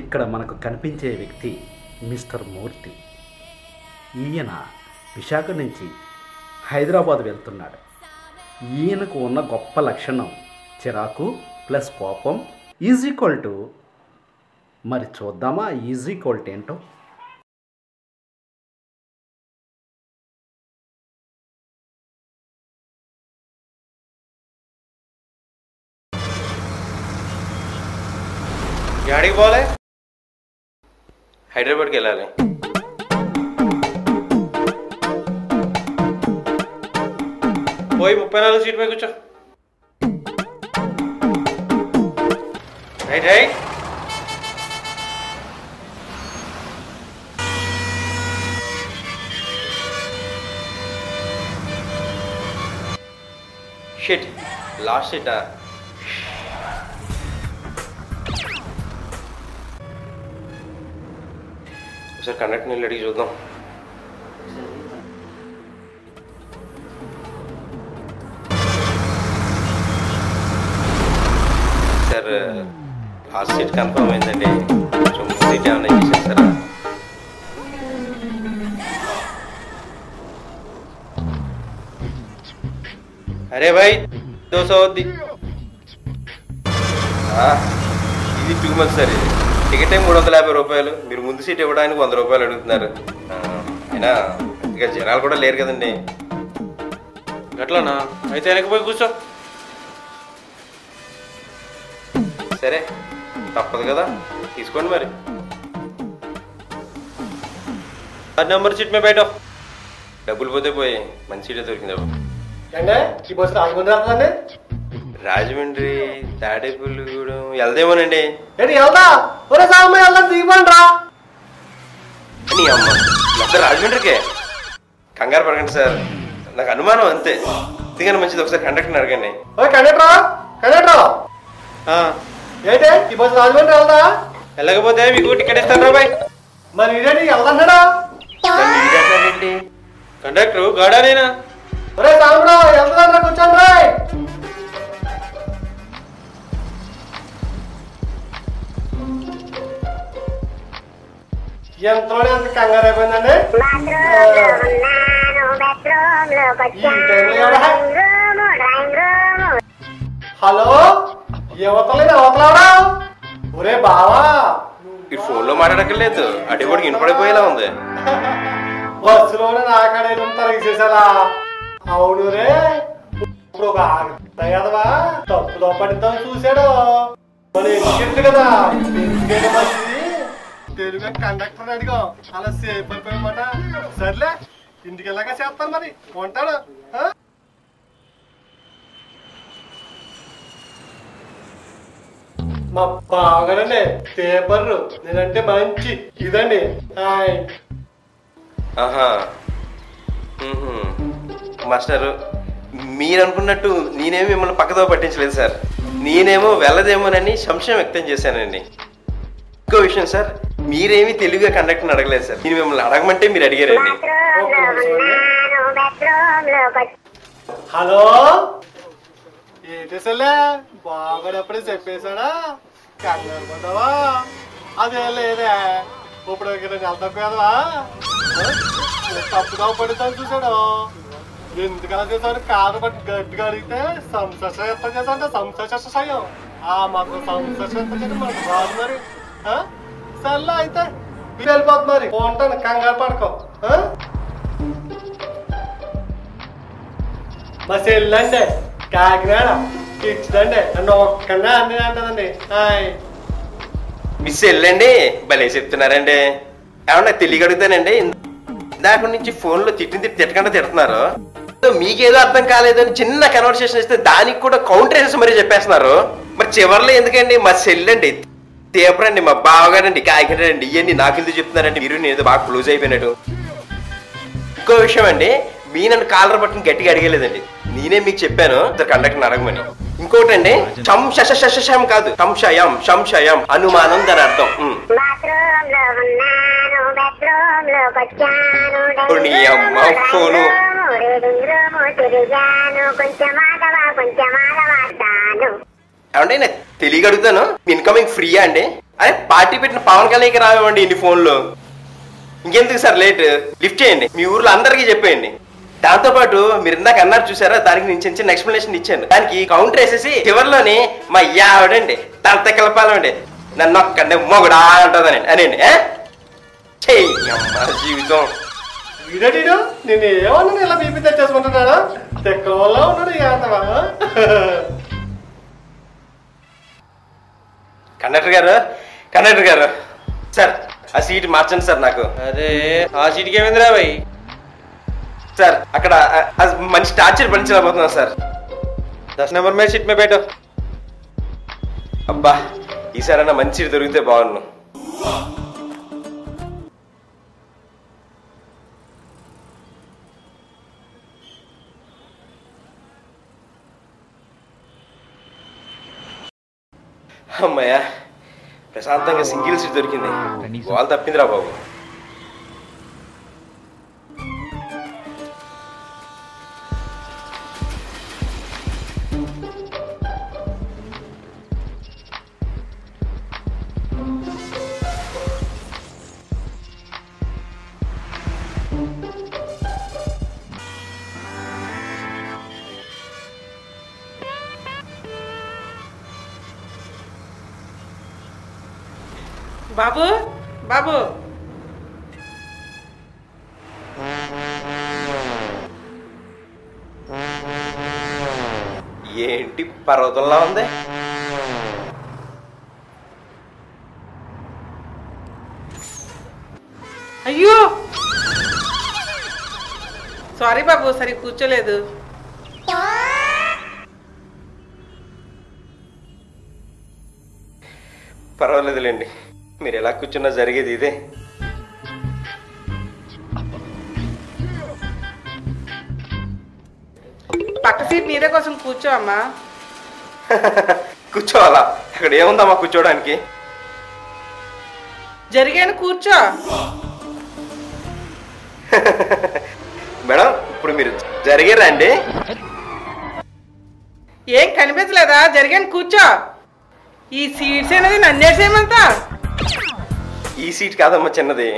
ఇక్కడ మనకు కనిపించే వ్యక్తి మిస్టర్ మూర్తి. ఈయన విశాఖ నుంచి హైదరాబాద్ వెళ్తున్నాడు. ఈయనకు ఉన్న గొప్ప లక్షణం చిరాకు ప్లస్ కోపం. ఈజ్ ఈక్వల్ టు మరి చూద్దామా ఈజ్ ఈక్వల్ టు ఏంటో? యాడికి పోలే. హైదరాబాద్కి వెళ్ళాలి పోయి ముప్పై నాలుగు సీట్ పై కూర్చో రైట్ రైట్ షిట్ లాస్ట్ సీటా ఒకసారి కండక్టర్ నీళ్ళు అడిగి చూద్దాం సార్ లాస్ట్ సీట్ కన్ఫర్మ్ అయిందండి కొంచెం సీట్ ఏమైనా చేసేస్తారా అరే భాయ్ దోశ వద్ది ఇది టూ మంత్స్ సార్ ఇది టికెట్ మూడు వందల యాభై రూపాయలు? మీరు ముందు సీట్ ఇవ్వడానికి వంద రూపాయలు అడుగుతున్నారు. అయినా ఇక జనాలు కూడా లేరు కదండి. గట్లనా? అయితే వెనక్కి పోయి కూర్చో. సరే తప్పదు కదా. తీసుకోండి మరి. ఆ నెంబర్ సీట్ మే బయట డబ్బులు పోతే పోయి మంచి సీటే దొరికింది ఈ బస్సు రాజమండ్రి తాడేపల్లిగూడెం వెళ్దేమోనండి. ఏంటి వెళ్దా? ఒరే వెళ్దాం? దిగిపోండి రా నీ అమ్మ మొత్తం రాజమండ్రికే? కంగారు పడకండి సార్. నాకు అనుమానం అంతే. ఎందుకని మంచిది ఒకసారి కండక్టర్ని అడగండి. ఓ కండక్టర్ కండక్టర్. ఆ, ఏంటి? ఈ బస్సు రాజమండ్రి వెళ్దా? వెళ్ళకపోతే మీకు టికెట్ ఇస్తాను రాబాయ్ మరి ఇదేంటి? వెళ్తాడా ఏంటి కండక్టర్ గాడానేనా? ఒరే కూర్చోండి రా. ఎంతలోనే అంత కంగారు అయిపోయిందండి? హలో? యువతలేదు అవతలాడా ఒరే బావా. ఈ ఫోన్లో మాట్లాడక్కర్లేదు. అడిగోడికి వినపడిపోయేలా ఉంది. బస్సులోనే నాకాడే తరగేసేసారా అవును రే. ఇప్పుడు ఒక కదవా? తప్పు తప్పడిద్దాం చూశాడు మన ఎన్నికెట్టు కదా. తెలుగు కండక్టర్ అడిగా. అలా సేఫ్ అయిపోయామాట సర్లే ఇంటికి వెళ్ళాక చేస్తాను మరి. ఉంటాడు. మా బాగానే పేపర్ నేనంటే మంచి ఇదండి. హాయ్ ఆహా. మ్మ్హ్మ్. మీరు అనుకున్నట్టు నేనేమి మిమ్మల్ని పక్కదో పట్టించలేదు సార్. నేనేమో వెళ్ళదేమోనని సంశయం వ్యక్తం చేశానండి. ఇంకో విషయం సార్. మీరేమీ తెలుగుగా కండక్టర్ని అడగలేదు సార్. నేను మిమ్మల్ని అడగమంటే మీరు అడిగారండి. హలో? ఏంటి సెల్లే? బాగాడప్పుడే చెప్పేశాడా కంగారు పడ్డావా? అదే లేదే. ఇప్పుడు నెల తక్కువదా తప్పుగా పడుతాను చూసాడు ఎందుకలా చేశాడు? కాదు బట్టి గట్టిగా అడిగితే సంశయ ఎంత చేశాడంటే సంశయం ఆ మాత్రం సంశయం ఎంత చేసి మాకు మరి ఆ? సర్లే అయితే వెళ్ళిపోతుంది మరి. ఉంటాను కంగారు పడకో. ఆ? మా చెల్లండి కాకినాడ ఇచ్చిందండి నన్ను ఒక్కనే అన్నీ అంటదండి. హాయ్ మిస్ వెళ్ళండి భలే చెప్తున్నారండి. ఏమన్నా తెలియక అడుగుతానండి ఇందాక నుంచి ఫోన్లో తిట్టిన తిట్టి తిట్టకుండా తిడుతున్నారు. మీకేదో అర్థం కాలేదని చిన్న కన్వర్సేషన్ ఇస్తే దానికి కూడా కౌంటర్ వేసేసి మరీ చెప్పేస్తున్నారు. మరి చివర్లో ఎందుకండి మా చెల్లండి? తీపరండి మా బావగారండి కాకినాడండి ఇవన్నీ నాకు ఎందుకు చెప్తున్నారండి? మీరు నేను బాగా క్లోజ్ అయిపోయినట్టు. ఇంకో విషయం అండి మీ నన్ను కాలర్ పట్టుకుని గట్టిగా అడిగలేదండి. నేనే మీకు చెప్పాను కండక్టర్ అడగమని. ఇంకోటి అండి శం కాదు సంశయం సంశయం అనుమానం దాని అర్థం. ఉమ్. ఏమంటే నేను తెలియక అడుగుతాను ఇన్కమింగ్ ఫ్రీయా అండి? అరే పార్టీ పెట్టిన పవన్ కళ్యాణ్కి రావేమండి ఇన్ని ఫోన్లో? ఇంకెందుకు సార్ లేట్ లిఫ్ట్ చేయండి. మీ ఊర్లో అందరికీ చెప్పేయండి. దాంతో పాటు మీరు ఇందాక అన్నారు చూసారా దానికి నేను చిన్న చిన్న ఎక్స్ప్లెనేషన్ ఇచ్చాను. దానికి కౌంటర్ వేసేసి చివరిలోని మా యావడండి తలతెక్కలపాలండి నన్ను ఒక్కడే మొగుడా అంటుందని. అనండి ఏ? జీవితం. వీడీడు నేను ఏమన్నా ఇలా బీపీ తెచ్చేసుకుంటున్నాడా? తెక్కల వల్ల ఉన్నాడు యాతవా కండక్టర్ గారు కండక్టర్ గారు. సార్ ఆ సీట్ మార్చండి సార్ నాకు. అరే ఆ సీట్కి ఏమైందిరా భయ్ సార్ అక్కడ మంచి టార్చర్ పనిచేయబోతున్నాం సార్. దస్ నెంబర్ మీద సీట్ మీద పెట్టు. అబ్బా ఈసారైనా మంచి దొరికితే బాగున్నాను అమ్మయ్యా ప్రశాంతంగా సింగిల్ సీట్ దొరికింది. వాళ్ళు తప్పిందిరా బాబు. బాబు బాబు. ఏంటి పర్వతంలా ఉంది? అయ్యో! సారీ బాబు సరి కూర్చోలేదు. పర్వాలేదులేండి. ఎలా కూర్చున్నా జరిగేది ఇదే. పక్క సీట్ నీదే కోసం కూర్చో అమ్మా. కూర్చోవాలా? అక్కడ ఏముందమ్మా కూర్చోవడానికి జరిగాను కూర్చో. మేడం ఇప్పుడు మీరు జరిగారా అండి ఏం కనిపించలేదా? జరిగాను కూర్చో. ఈ సీట్స్ అనేది నన్నేసేమంతా ఈ సీట్ కాదమ్మా చిన్నది.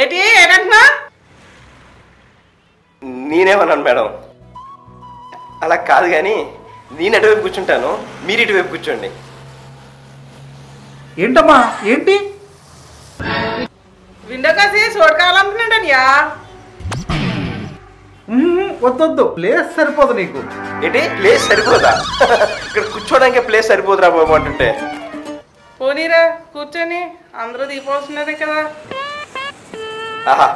ఏంటి? ఏంటంటున్నా? నేనేమన్నాను మేడం? అలా కాదు కానీ నేను అటువైపు కూర్చుంటాను మీరు ఇటువైపు కూర్చోండి. ఏంటమ్మా? ఏంటి? విండో కాసి ఉహుం, వద్దొద్దు. ప్లేస్ సరిపోదు నీకు. ఏంటి? ప్లేస్ సరిపోదా? ఇక్కడ కూర్చోడానికి ప్లేస్ సరిపోదురా బాబు అంటుంటే. పోనీరా కూర్చొని అందరూ దీపోస్తున్నదే కదా. ఆహా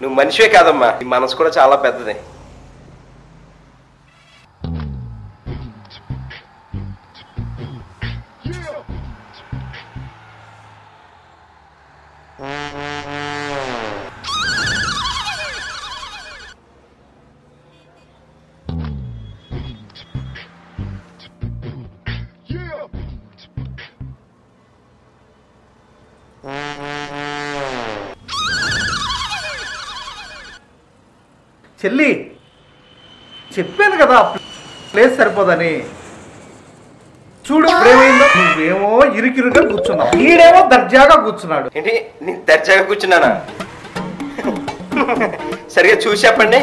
నువ్వు మనిషివే కాదమ్మా. నీ మనసు కూడా చాలా పెద్దది. చెల్లి చెప్పాను కదా ప్లేస్ సరిపోదని. చూడు ప్రేమైందో నువ్వేమో ఇరుకిరుగా కూర్చున్నావు. వీడేమో దర్జాగా కూర్చున్నాడు. ఏంటి? నేను దర్జాగా కూర్చున్నానా? సరిగా చూసి చెప్పండి.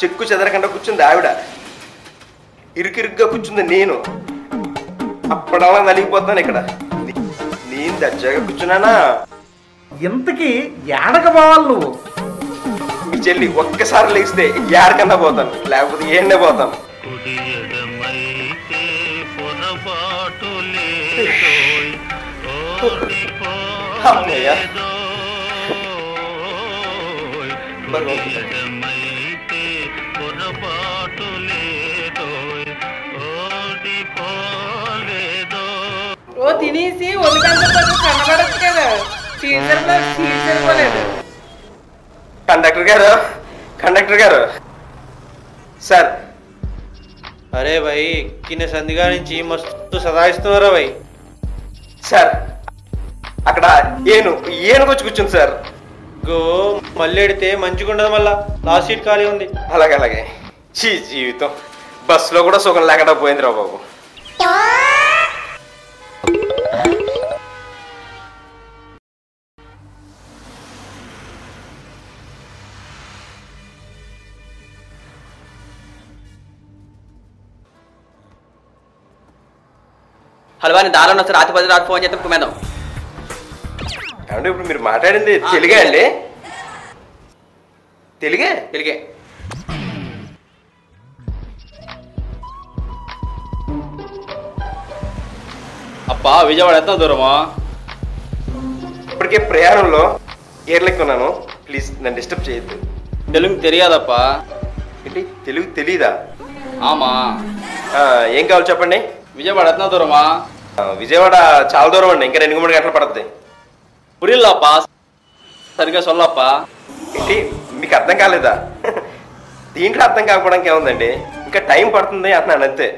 చెక్కు చెదరకుండా కూర్చుంది ఆవిడ. ఇరుకిరుగ్గా కూర్చుంది నేను. అప్పడలా నలిగిపోతాను ఇక్కడ. నేను దర్జాగా కూర్చున్నానా? ఇంతకీ ఏడక పోవాలి నువ్వు? మీ చెల్లి ఒక్కసారి లేస్తే ఏడకన్నా పోతాను. లేకపోతే ఏండే పోతాను. అమ్మయ్య. ఓ తినేసి ఒళ్ళు కనబడచ్చు కదా. సరిపోలేదు సీట్ సరిపోలేదు కండక్టర్ గారు కండక్టర్ గారు. సార్. అరే భయ్ కింద సంధిగా నుంచి మస్తు సదాయిస్తున్నారా భయ్. సార్ అక్కడ ఏను ఏనుగొచ్చి కూర్చుంది సార్. గో మళ్ళీ ఎడితే మంచిగా ఉండదు మళ్ళా. లాస్ట్ సీట్ ఖాళీ ఉంది. అలాగే అలాగే. చీ జీవితం. బస్సులో కూడా సుఖం లేకుండా పోయింది రా బాబు. హల్వా నేను దారిలో వస్తే రాత్రి పది రాత్రి ఫోన్ చేస్తే ఏమంటే ఇప్పుడు మీరు మాట్లాడింది తెలుగే అండి? తెలుగే? తిరిగే అప్పా విజయవాడ ఎంత దూరమా? ఇప్పటికే ప్రయాణంలో ఏర్లెక్కున్నాను. ప్లీజ్ నన్ను డిస్టర్బ్ చేయొద్దు. తెలుగు తెలియదప్పా. ఏంటి? తెలుగు తెలీదా? ఆమా. ఆ, ఏం కావాలి చెప్పండి? విజయవాడ ఎంత దూరమా? విజయవాడ చాలా దూరం అండి. ఇంకా రెండు మూడు గంటలు పడుతుంది. పురిల్లప్పా సరిగ్గా సొల్లప్పా. ఏంటి? మీకు అర్థం కాలేదా? దీంట్లో అర్థం కాకపోవడానికి ఏముందండి ఇంకా టైం పడుతుంది అంటున్నాను అంతే.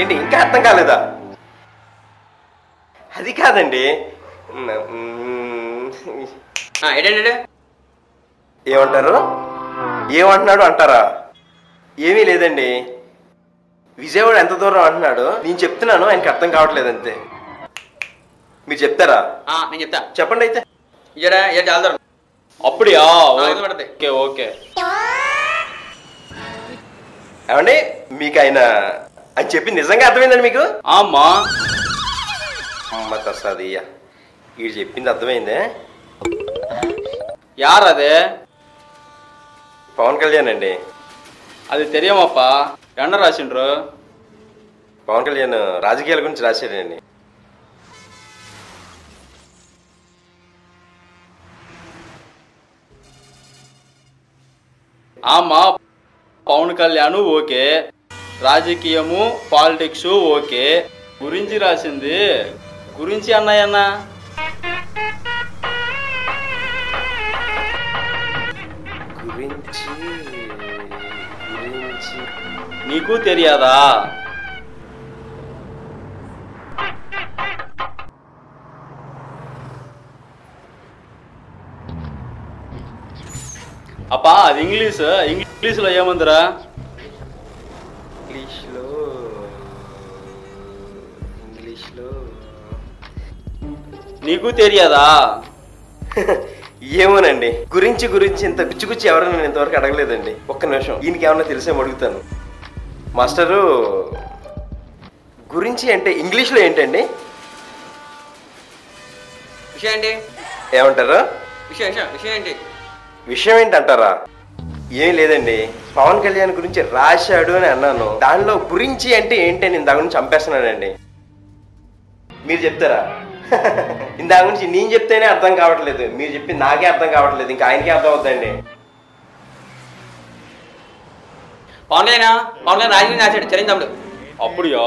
ఏంటి? ఇంకా అర్థం కాలేదా? అది కాదండి. ఏంటంటే ఏమంటారు? ఏమంటున్నాడు అంటారా? ఏమీ లేదండి. విజయవాడ ఎంత దూరం అంటున్నాడు? నేను చెప్తున్నాను ఆయనకి అర్థం కావట్లేదు అంతే. మీరు చెప్తారా? నేను చెప్తా. చెప్పండి అయితే. చాలా దూరం. అప్పుడియా. Okay okay. ఏమండి మీకు ఆయన ఆయన చెప్పింది నిజంగా అర్థమైందండి మీకు? ఆమా అమ్మ తసాదయ్య వీడు చెప్పింది అర్థమైందే. యార్ అదే పవన్ కళ్యాణ్ అండి. అది తెలియమప్పా. ఎండ రాసిండ్రు? పవన్ కళ్యాణ్ రాజకీయాల గురించి రాశాడండి ఆమా పవన్ కళ్యాణ్ ఓకే. రాజకీయము పాలిటిక్స్ ఓకే. గురించి రాసింది. గురించి అన్నయ్యన్న? గురించి గురించి నీకు తెలియదా అప్పా అది ఇంగ్లీష్ ఇంగ్లీష్లో ఏముందిరా ఇంగ్లీష్లో ఇంగ్లీష్లో నీకు తెలియదా ఏమోనండి. గురించి గురించి ఇంత గుచ్చి గుచ్చి ఎవరైనా నేను ఇంతవరకు అడగలేదండి. ఒక్క నిమిషం. ఈయనకి ఏమన్నా తెలిసేమో అడుగుతాను. మాస్టరు గురించి అంటే ఇంగ్లీష్లో ఏంటండి? విషయం ఏంటి? ఏమంటారు? విషయం విషయం విషయం ఏంటి? విషయం ఏంటంటారా? ఏం లేదండి. పవన్ కళ్యాణ్ గురించి రాశాడు అని అన్నాను. దానిలో గురించి అంటే ఏంటి అని ఇందాక నుంచి చంపేస్తున్నాడండి. మీరు చెప్తారా? ఇందాక నుంచి నేను చెప్తేనే అర్థం కావట్లేదు. మీరు చెప్పింది నాకే అర్థం కావట్లేదు. ఇంకా ఆయనకే అర్థం అవుతుందండి పవన్ కళ్యాణ్? పవన్ కళ్యాణ్ రాజకీయం రాశాడు చరణ్ తమ్ముడు. అప్పుడియా?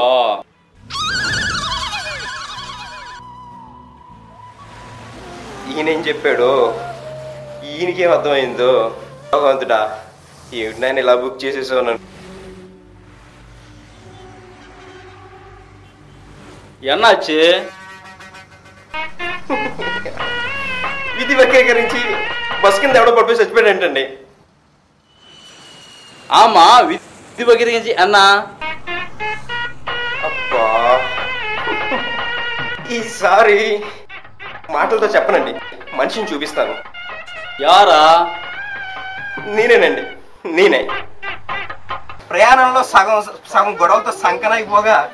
ఈయన ఏం చెప్పాడు? ఈయనకేం అర్థమైందో? భగవంతుడా ఏమిటి నాయన ఇలా బుక్ చేసేసావు నన్ను? విధి వక్రీకరించి బస్ కింద ఎవడో పడిపోయి చచ్చిపోయాడంటండి. ఆమా విధి బగిరించి అన్నా? అబ్బా. ఈసారి మాటలతో చెప్పనండి మనిషిని చూపిస్తాను. యారా? నేనేనండి నేనే. ప్రయాణంలో సగం సగం గొడవలతో సంకనైపోగా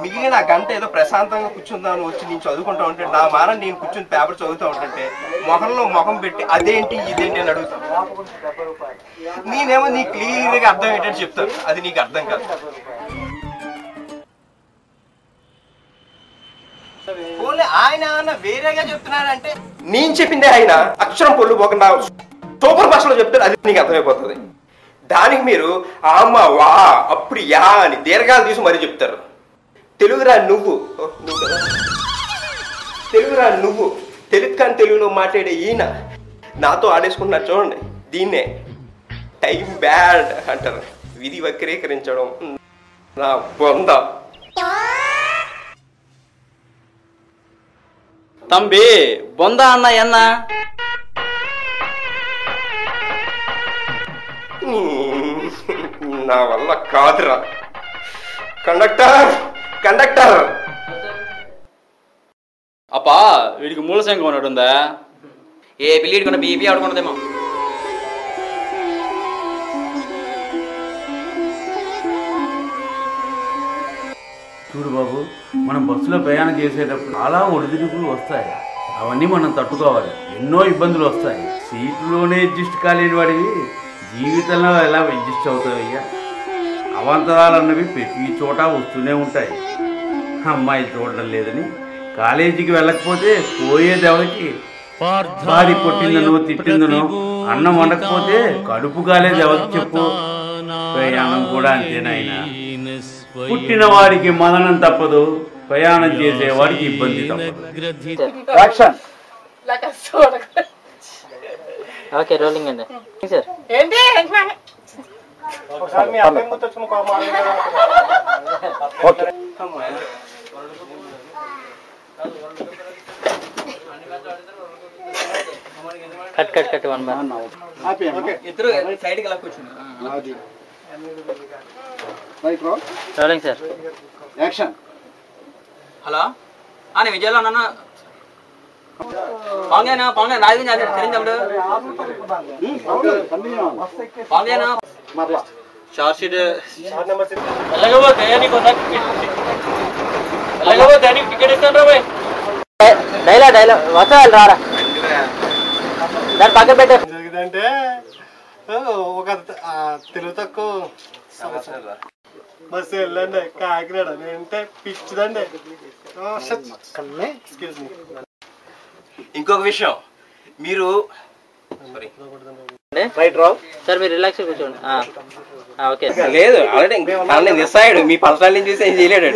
మిగిలిన గంట ఏదో ప్రశాంతంగా కూర్చుందాను వచ్చి నేను చదువుకుంటా ఉంటే నా మాన నేను కూర్చుని పేపర్ చదువుతూ ఉంటుంటే మొహంలో మొహం పెట్టి అదేంటి ఇదేంటి అని అడుగుతాను. నేనేమో నీ క్లియర్గా అర్థం ఏంటని చెప్తాను. అది నీకు అర్థం కాదు. పోనీ ఆయన వేరేగా చెప్తున్నాడంటే నేను చెప్పిందే ఆయన అక్షరం పొల్లు పోకుండా సూపర్ భాషలో చెప్తారు అది నీకు అర్థమైపోతుంది. దానికి మీరు ఆమ్మ వా అప్పుడు యా అని దీర్ఘాలు తీసి మరీ చెప్తారు. తెలుగురా నువ్వు? ఓ, నువ్వు కదా? తెలుగురా నువ్వు? తెలుగు కానీ తెలుగులో మాట్లాడే ఈయన. నాతో ఆడేసుకుంటున్నారు చూడండి దీన్నే. టైం బ్యాడ్ అంటారు. విధి వక్రీకరించడం. నా బొంద. తంబి బొంద అన్న ఎన్న? నా వల్ల కాదురా. కండక్టర్! కండక్టర్. అప్పా వీడికి మూల సంఖ్య ఉన్నట్టుందా ఏ పిల్లి ఇడుకున్న బీపీ ఆడుకున్నదేమో చూడు బాబు మనం బస్సులో ప్రయాణం చేసేటప్పుడు చాలా ఒడిదుడుకులు వస్తాయి. అవన్నీ మనం తట్టుకోవాలి. ఎన్నో ఇబ్బందులు వస్తాయి. సీట్లోనే అడ్జస్ట్ కాలేని వాడివి జీవితంలో ఎలా అడ్జస్ట్ అవుతావయ్యా? అవాంతరాలు అన్నవి ప్రతి చోట వస్తూనే ఉంటాయి. అమ్మాయి చూడడం లేదని కాలేజీకి వెళ్ళకపోతే పోయేది ఎవరికి భార్య కొట్టిందనో తిట్టిందనో అన్నం వండకపోతే కడుపు కాలేదు ఎవరికి చెప్పు? ప్రయాణం కూడా అంతేనాయన పుట్టిన వాడికి మదనం తప్పదు ప్రయాణం చేసేవాడికి ఇబ్బంది తప్పదు. ఓకే రోలింగ్ అండి. సార్ ఏంటి? ఒకసారి మీ అబ్బాయి ముందు వచ్చి ఇంకో మాట cut cut cut one bar ఇద్దరు సైడ్కి ఎలా కూర్చున్నారు రోలింగ్ సార్ యాక్షన్ హలో ఆ నేను విజయలో ఉన్నాను నీకు వెళ్ళకపోతే నీకు టికెట్ ఇస్తాను రా బాయ్. డైలాగ్ డైలాగ్ వస్తా రారా. దాని పక్కన పెట్టు. జరిగిందంటే ఒక తెలుగు తక్కువ. బస్సు వెళ్ళండి కాకినాడ. నేనంటే పిచ్చిదండి. ఎక్స్క్యూజ్ మీ ఇంకొక విషయం. మీరు సార్ మీరు రిలాక్స్ కూర్చోండి. ఆ, ఆ, ఓకే. లేదు ఆల్రెడీ నిస్సాయుడు మీ పర్సనాలిటీ చూసి ఏం చేయలేడు.